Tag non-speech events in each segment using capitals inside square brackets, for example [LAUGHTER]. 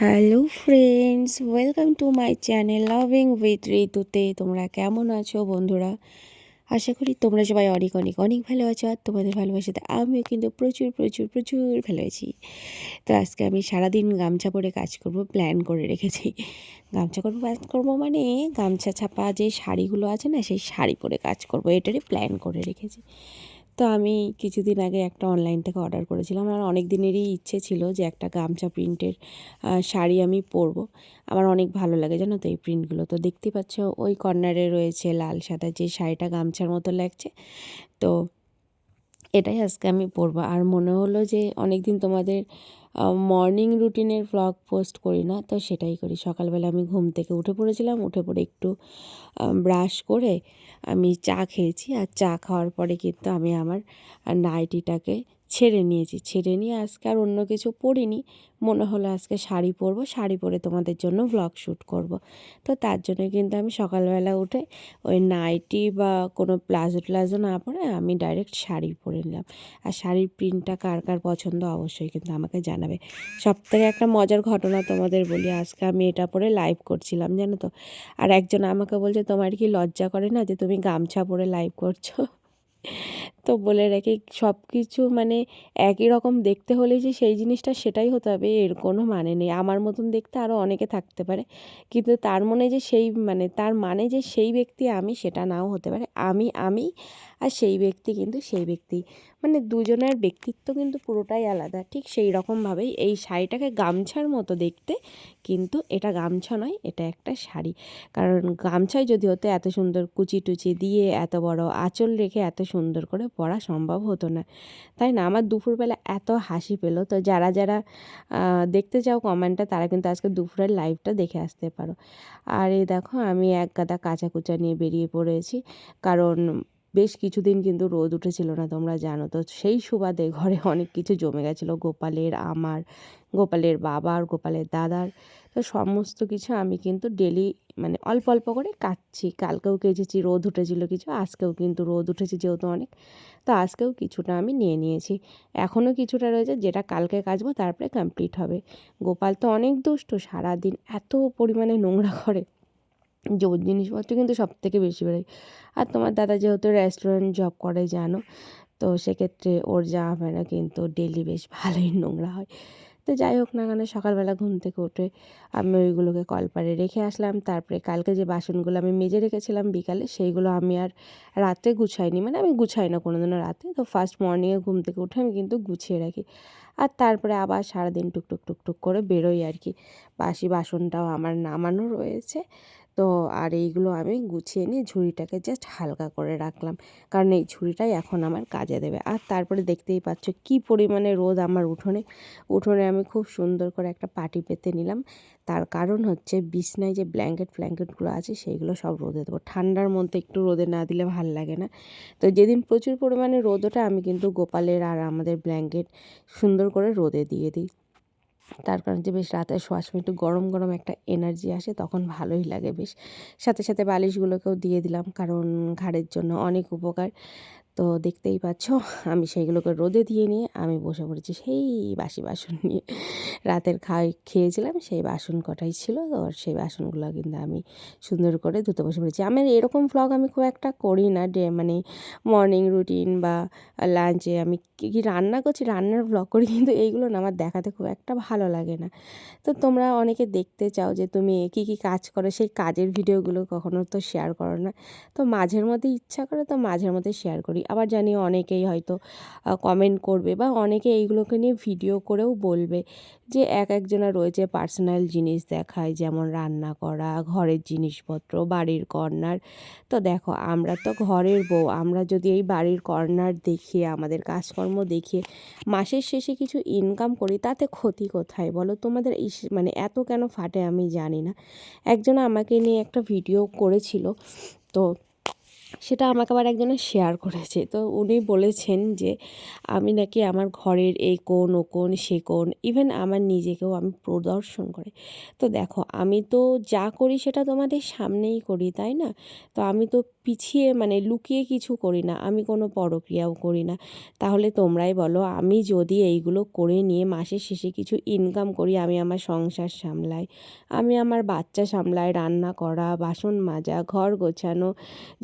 Hello friends welcome to my channel loving with ঋতুতে তোমরা কেমন আছো, বন্ধুরা? আশা করি তোমরা সবাই অনেক অনেক অনেক ভালো আছো। আর তোমাদের ভালোবাসাতে আমিও কিন্তু প্রচুর প্রচুর প্রচুর ভালো আছি। তো আজকে আমি সারাদিন গামছা পরে কাজ করব প্ল্যান করে রেখেছি। গামছা করব কাজ করব মানে গামছা ছাপা যে শাড়িগুলো আছে না, সেই শাড়ি পরে কাজ করব। এটারই প্ল্যান করে রেখেছি। তো আমি কিছুদিন আগে একটা অনলাইন থেকে অর্ডার করেছিলাম। আমার অনেক দিনেরই ইচ্ছে ছিল যে একটা গামছা প্রিন্টের শাড়ি আমি পরব। আমার অনেক ভালো লাগে জানো তো এই প্রিন্টগুলো তো দেখতে পাচ্ছ ওই কর্নারে রয়েছে লাল সাদা যে শাড়িটা গামছার মতো লাগছে। তো এটাই আজকে আমি পরবো আর মনে হলো যে অনেক দিন তোমাদের মর্নিং রুটিনের ব্লগ পোস্ট করি না, তো সেটাই করি। সকালবেলা আমি ঘুম থেকে উঠে পড়েছিলাম, উঠে পড়ে একটু ব্রাশ করে আমি চা খেয়েছি। আর চা খাওয়ার পরে কিন্তু আমি আমার নাইটিটাকে ছেড়ে নিয়েছি। ছেড়ে নিয়ে আজকে আর অন্য কিছু পরিনি মনে হলো আজকে শাড়ি পরবো, শাড়ি পরে তোমাদের জন্য ব্লগ শ্যুট করব। তো তার জন্য কিন্তু আমি সকালবেলা উঠে ওই নাইটি বা কোনো প্লাজো ট্লাজো না পরে আমি ডাইরেক্ট শাড়ি পরে নিলাম। আর শাড়ির প্রিন্টটা কার কার পছন্দ অবশ্যই কিন্তু আমাকে জানাবে। সব থেকে একটা মজার ঘটনা তোমাদের বলি, আজকে আমি এটা পরে লাইভ করছিলাম, জানো তো? আর একজন আমাকে বলছে, তোমার কি লজ্জা করে না যে তুমি গামছা পরে লাইভ করছ? তো বলে রাখি সব কিছু মানে একই রকম দেখতে হলে যে সেই জিনিসটা সেটাই হতে হবে, এর কোনো মানে নেই। আমার মতন দেখতে আরও অনেকে থাকতে পারে। কিন্তু তার মনে যে সেই মানে তার মানে যে সেই ব্যক্তি আমি, সেটা নাও হতে পারে। আমি আমি আর সেই ব্যক্তি কিন্তু সেই ব্যক্তি। মানে দুজনের ব্যক্তিত্ব কিন্তু পুরোটাই আলাদা। ঠিক সেই রকমভাবেই এই শাড়িটাকে গামছার মতো দেখতে কিন্তু এটা গামছা নয়, এটা একটা শাড়ি। কারণ গামছায় যদি হতো এত সুন্দর কুচি টুচি দিয়ে এত বড় আঁচল রেখে এত সুন্দর করে পরা সম্ভব হতো না। তাই না? আমার দুপুরবেলা এত হাসি পেল। তো যারা যারা দেখতে চাও কমেন্টটা তারা কিন্তু আজকে দুপুরের লাইভটা দেখে আসতে পারো। আর এই দেখো, আমি এক গাদা কাঁচা কুচা নিয়ে বেরিয়ে পড়েছি। কারণ বেশ কিছুদিন কিন্তু রোদ উঠেছিল না, তোমরা জানো। তো সেই সুবাদে ঘরে অনেক কিছু জমে গেছিল। গোপালের আমার, গোপালের বাবার, গোপালের দাদার। তো সমস্ত কিছু আমি কিন্তু ডেলি মানে অল্প অল্প করে কাটছি। কালকেও কেচেছি, রোদ উঠেছিল কিছু, আজকেও কিন্তু রোদ উঠেছে যেহেতু অনেক। তো আজকেও কিছুটা আমি নিয়ে নিয়েছি। এখনও কিছুটা রয়েছে, যেটা কালকে কাচবো, তারপরে কমপ্লিট হবে। গোপাল তো অনেক দুষ্ট, সারাদিন এত পরিমাণে নোংরা করে। যে ওর জিনিসপত্র কিন্তু সব থেকে বেশি বেরোয়। আর তোমার দাদা যেহেতু রেস্টুরেন্ট জব করে, জানো, তো সেক্ষেত্রে ওর জামা প্যান্টও কিন্তু ডেলি বেশ ভালোই নোংরা হয়। তো যাই হোক না কেন, সকালবেলা ঘুম থেকে উঠে আমি ওইগুলোকে কলপারে রেখে আসলাম। তারপরে কালকে যে বাসনগুলো আমি মেজে রেখেছিলাম বিকালে, সেইগুলো আমি আর রাতে গুছাইনি। মানে আমি গুছাই না কোনো দিনও রাতে, তো ফার্স্ট মর্নিংয়ে ঘুম থেকে উঠে আমি কিন্তু গুছিয়ে রাখি। আর তারপরে আবার সারাদিন টুকটুক টুকটুক করে বেরোই আর কি। বাসি বাসনটাও আমার নামানো রয়েছে। তো আর এইগুলো আমি গুছিয়ে নিয়ে ঝুড়িটাকে জাস্ট হালকা করে রাখলাম। কারণ এই ঝুড়িটাই এখন আমার কাজে দেবে। আর তারপরে দেখতেই পাচ্ছ কি পরিমাণে রোদ আমার উঠোনে। উঠোনে আমি খুব সুন্দর করে একটা পাটি পেতে নিলাম। তার কারণ হচ্ছে বিছনায় যে ব্ল্যাঙ্কেট ফ্ল্যাঙ্কেটগুলো আছে সেইগুলো সব রোদে দেবো। ঠান্ডার মধ্যে একটু রোদে না দিলে ভালো লাগে না। তো যেদিন প্রচুর পরিমাণে রোদ ওঠে আমি কিন্তু গোপালের আর আমাদের ব্ল্যাঙ্কেট সুন্দর করে রোদে দিয়ে দিই। তার কারণ যে বেশ রাতে শোয়ার সময় একটু গরম গরম একটা এনার্জি আসে, তখন ভালোই লাগে বেশ। সাথে সাথে বালিশগুলোকেও দিয়ে দিলাম, কারণ ঘাড়ের জন্য অনেক উপকার। তো দেখতেই পাচ্ছ, আমি সেইগুলোকে রোদে দিয়ে নিয়ে আমি বসে পড়েছি সেই বাসি বাসন নিয়ে। রাতের খাই খেয়েছিলাম, সেই বাসন কটাই ছিল, তো সেই বাসনগুলো কিন্তু আমি সুন্দর করে ধুতে বসে পড়েছি। আমার এরকম ভ্লগ আমি খুব একটা করি না, ডে মানে মর্নিং রুটিন বা লাঞ্চে আমি কী কী রান্না করছি, রান্নার ভ্লগ করি, কিন্তু এইগুলো না আমার দেখাতে খুব একটা ভালো লাগে না। তো তোমরা অনেকে দেখতে চাও যে তুমি কী কী কাজ করো, সেই কাজের ভিডিওগুলো কখনো তো শেয়ার করো না। তো মাঝের মধ্যে ইচ্ছা করে তো মাঝের মধ্যে শেয়ার করি। আবার জানি অনেকেই হয়তো কমেন্ট করবে বা অনেকে এইগুলোকে নিয়ে ভিডিও করেও বলবে যে এক একজনা রয়েছে পার্সোনাল জিনিস দেখায়, যেমন রান্না করা, ঘরের জিনিসপত্র, বাড়ির কর্নার তো দেখো, আমরা তো ঘরের বউ, আমরা যদি এই বাড়ির কর্নার দেখিয়ে, আমাদের কাজকর্ম দেখিয়ে মাসের শেষে কিছু ইনকাম করি, তাতে ক্ষতি কোথায়? বলো তোমাদের মানে এত কেন ফাটে আমি জানি না। একজন আমাকে নিয়ে একটা ভিডিও করেছিল, তো সেটা আমাকে আবার একজনে শেয়ার করেছে। তো উনি বলেছেন যে, আমি নাকি আমার ঘরের এই কোণ, ও কোন সে কোন ইভেন আমার নিজেকেও আমি প্রদর্শন করে। তো দেখো, আমি তো যা করি সেটা তোমাদের সামনেই করি, তাই না? তো আমি তো পিছিয়ে মানে লুকিয়ে কিছু করি না, আমি কোনো পরক্রিয়াও করি না। তাহলে তোমরাই বলো, আমি যদি এইগুলো করে নিয়ে মাসের শেষে কিছু ইনকাম করি, আমি আমার সংসার সামলাই, আমি আমার বাচ্চা সামলাই, রান্না করা, বাসন মাজা, ঘর গোছানো,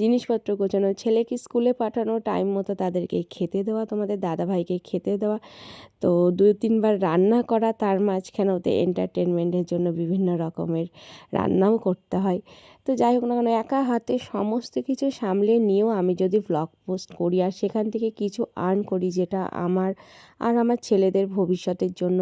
জিনিসপত্র গোছানো, ছেলেকে স্কুলে পাঠানো টাইম মতো তাদেরকে খেতে দেওয়া, তোমাদের দাদাভাইকে খেতে দেওয়া, তো দু তিনবার রান্না করা, তার মাঝখানে ওতে এন্টারটেনমেন্টের জন্য বিভিন্ন রকমের রান্নাও করতে হয়। তো যাই হোক না কেন, একা হাতে সমস্ত কিছু সামলে নিয়েও আমি যদি ব্লগ পোস্ট করি আর সেখান থেকে কিছু আর্ন করি যেটা আমার আর আমার ছেলেদের ভবিষ্যতের জন্য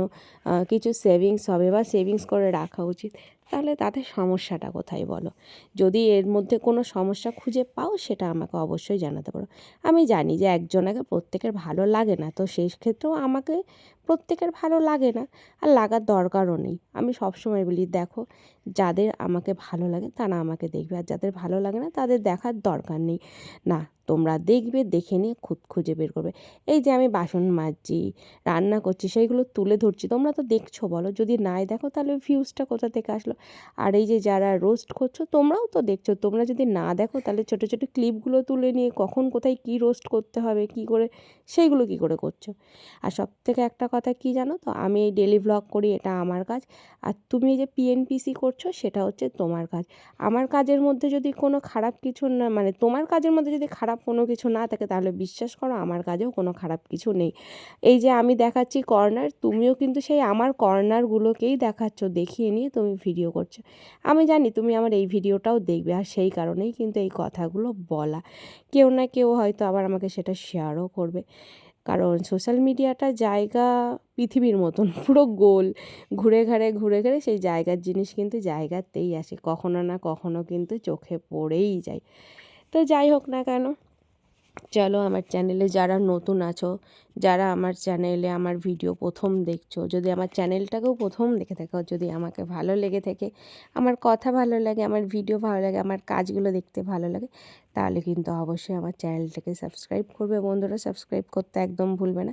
কিছু সেভিংস হবে বা সেভিংস করে রাখা উচিত তাহলে তাদের সমস্যাটা কোথায় বলো? যদি এর মধ্যে কোনো সমস্যা খুঁজে পাও, সেটা আমাকে অবশ্যই জানাতে পারো। আমি জানি যে একজনাকে প্রত্যেকের ভালো লাগে না, তো সেই ক্ষেত্রেও আমাকে প্রত্যেকের ভালো লাগে না আর লাগার দরকারও নেই। আমি সবসময় বলি, দেখো, যাদের আমাকে ভালো লাগে, তারা আমাকে দেখবে। আর যাদের ভালো লাগে না, তাদের দেখার দরকার নেই। না তোমরা দেখবে, দেখে নিয়ে খুদ খুঁজে বের করবে। এই যে আমি বাসন মাজছি, রান্না করছি, সেইগুলো তুলে ধরছি, তোমরা তো দেখছ বলো, যদি নাই দেখো তাহলে ভিউজটা কোথা থেকে আসলো? আর এই যে যারা রোস্ট করছ, তোমরাও তো দেখছ, তোমরা যদি না দেখো তাহলে ছোটো ছোটো ক্লিপগুলো তুলে নিয়ে কখন কোথায় কী রোস্ট করতে হবে, কী করে, সেইগুলো কী করে করছ? আর সব থেকে একটা কথা কী জানো তো, আমি এই ডেলি ভ্লগ করি, এটা আমার কাজ। আর তুমি যে পিএনপিসি করছ, সেটা হচ্ছে তোমার কাজ। আমার কাজের মধ্যে যদি কোনো খারাপ কিছু না মানে তোমার কাজের মধ্যে যদি খারাপ কোনো কিছু না থাকে, তাহলে বিশ্বাস করো আমার কাজেও কোনো খারাপ কিছু নেই। এই যে আমি দেখাচ্ছি কর্নার তুমিও কিন্তু সেই আমার কর্নারগুলোকেই দেখাচ্ছ, দেখিয়ে নিয়ে তুমি ভিডিও করছ। আমি জানি তুমি আমার এই ভিডিওটাও দেখবে, আর সেই কারণেই কিন্তু এই কথাগুলো বলা। কেউ না কেউ হয়তো আবার আমাকে সেটা শেয়ারও করবে। কারণ সোশ্যাল মিডিয়াটা জায়গা পৃথিবীর মতন, [LAUGHS] পুরো গোল। ঘুরে ঘাড়ে ঘুরে ঘুরে সেই জায়গার জিনিস কিন্তু জায়গাতেই আসে, কখনো না কখনো কিন্তু চোখে পড়েই যায়। তো যাই হোক না কেন চলো আমার চ্যানেলে যারা নতুন আছো, যারা আমার চ্যানেলে আমার ভিডিও প্রথম দেখছ, যদি আমার চ্যানেলটাকেও প্রথম দেখে থাকো, যদি আমাকে ভালো লেগে থাকে, আমার কথা ভালো লাগে, আমার ভিডিও ভালো লাগে, আমার কাজগুলো দেখতে ভালো লাগে, তাহলে কিন্তু অবশ্যই আমার চ্যানেলটাকে সাবস্ক্রাইব করবে। বন্ধুরা সাবস্ক্রাইব করতে একদম ভুলবে না।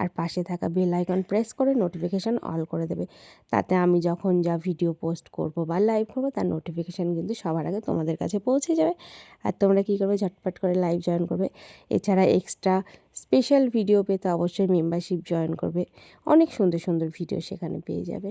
আর পাশে থাকা বেল আইকন প্রেস করে নোটিফিকেশান অল করে দেবে। তাতে আমি যখন যা ভিডিও পোস্ট করব বা লাইভ করব, তার নোটিফিকেশান কিন্তু সবার আগে তোমাদের কাছে পৌঁছে যাবে। আর তোমরা কী করবে? ঝটপট করে লাইভ জয়েন করবে। এছাড়া এক্সট্রা স্পেশাল ভিডিও পেতে অবশ্যই মেম্বারশিপ জয়েন করবে। অনেক সুন্দর সুন্দর ভিডিও সেখানে পেয়ে যাবে।